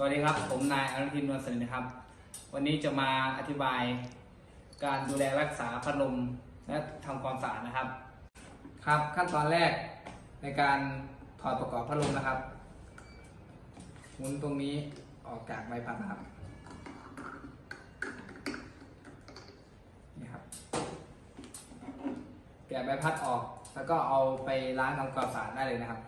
สวัสดีครับ ผมนายอนุทินนวลสนิทนะครับ วันนี้จะมาอธิบายการดูแลรักษาพัดลมและทำความสะอาดนะครับ ครับขั้นตอนแรกในการถอดประกอบพัดลมนะครับหมุนตรงนี้ออกจากใบพัดนะครับนี่ครับ แกะใบพัดออกแล้วก็เอาไปล้างทำความสะอาดได้เลยนะครับ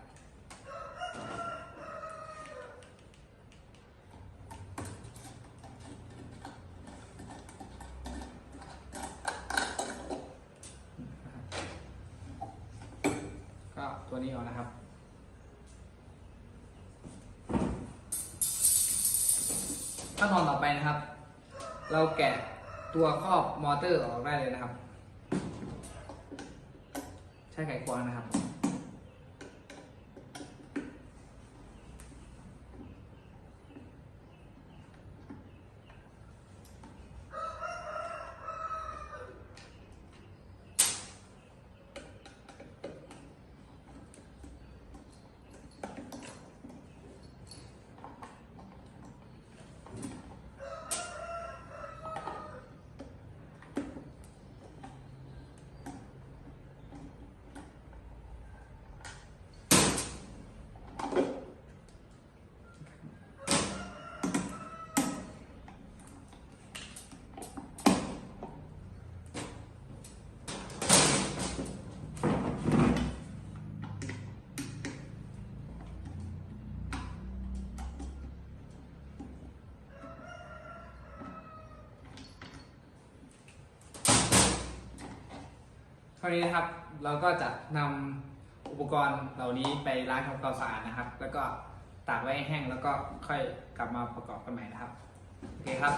ก็ ตัวนี้ออกนะครับ ขั้นตอนต่อไปนะครับ เราแกะตัวครอบมอเตอร์ออกได้เลยนะครับ ใช้ไขควงนะครับ ท่านี้นะครับเราก็จะนำอุปกรณ์เหล่านี้ไปล้างทำความสะอาดนะครับ แล้วก็ตากไว้ให้แห้งแล้วก็ค่อยกลับมาประกอบกันใหม่นะครับโอเคครับ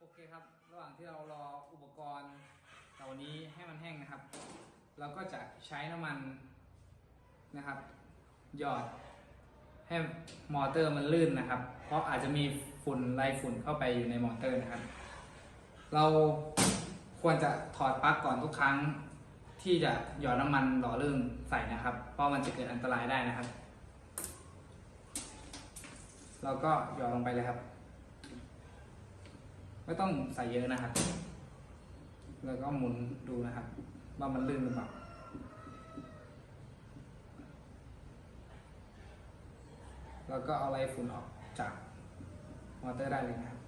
โอเคครับ ระหว่างที่เรารออุปกรณ์เหล่านี้ให้มันแห้งนะครับ เราก็จะใช้น้ำมันนะครับ หยอดให้มอเตอร์มันลื่นนะครับ เพราะอาจจะมีฝุ่นไรฝุ่นเข้าไปอยู่ในมอเตอร์นะครับ เราควรจะถอดปลั๊กก่อนทุกครั้ง ที่จะหยอดน้ำมันหล่อลื่นใส่นะครับ เพราะมันจะเกิดอันตรายได้นะครับ เราก็หยอดลงไปเลยครับ ไม่ต้องใส่เยอะนะครับ แล้วก็หมุนดูนะครับ ว่ามันลื่นหรือเปล่าแล้วก็เอาไรฝุ่นออกจากมอเตอร์ได้เลยนะครับ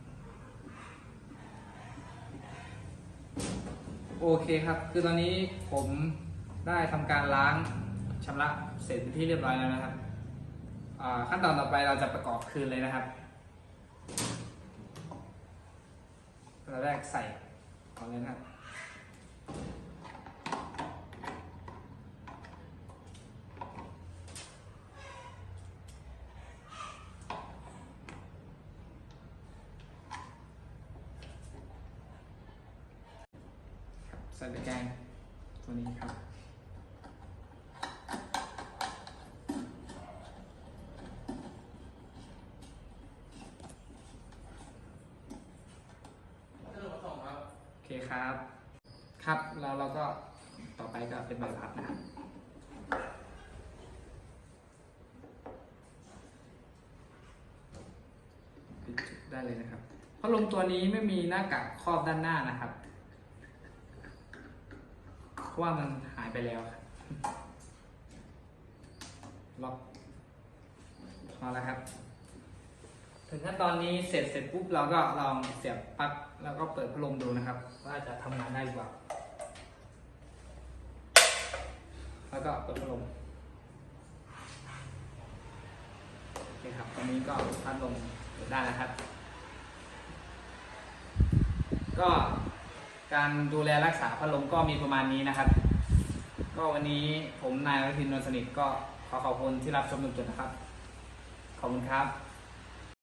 โอเคครับ คือตอนนี้ผมได้ทำการล้างชำระเสร็จเป็นที่เรียบร้อยแล้วนะครับขั้นตอนต่อไปเราจะประกอบคืนเลยนะครับเราแรกใส่ก่อนเลยนะครับ ใส่ตะแกรงตัวนี้ครับ โอเคครับ ครับแล้วเราก็ต่อไปก็เป็นใบพัดนะครับปิดจุดได้เลยนะครับพัดลมตัวนี้ไม่มีหน้ากากครอบด้านหน้านะครับเพ ราะว่ามันหายไปแล้วล็อกพอแล้วครับ ถึงขั้นตอนนี้เสร็จเสร็จปุ๊บเราก็ลองเสียบปลั๊กแล้วก็เปิดพัดลมดูนะครับ ว่าจะทำงานได้หรือเปล่า แล้วก็เปิดพัดลมโอเคครับตอนนี้ก็พัดลมเปิดได้แล้วครับ ก็ การดูแลรักษาพัดลมก็มีประมาณนี้นะครับ ก็วันนี้ผมนายวัชินนนสนิทก็ขอขอบคุณที่รับชมจนจบนะครับ ขอบคุณครับ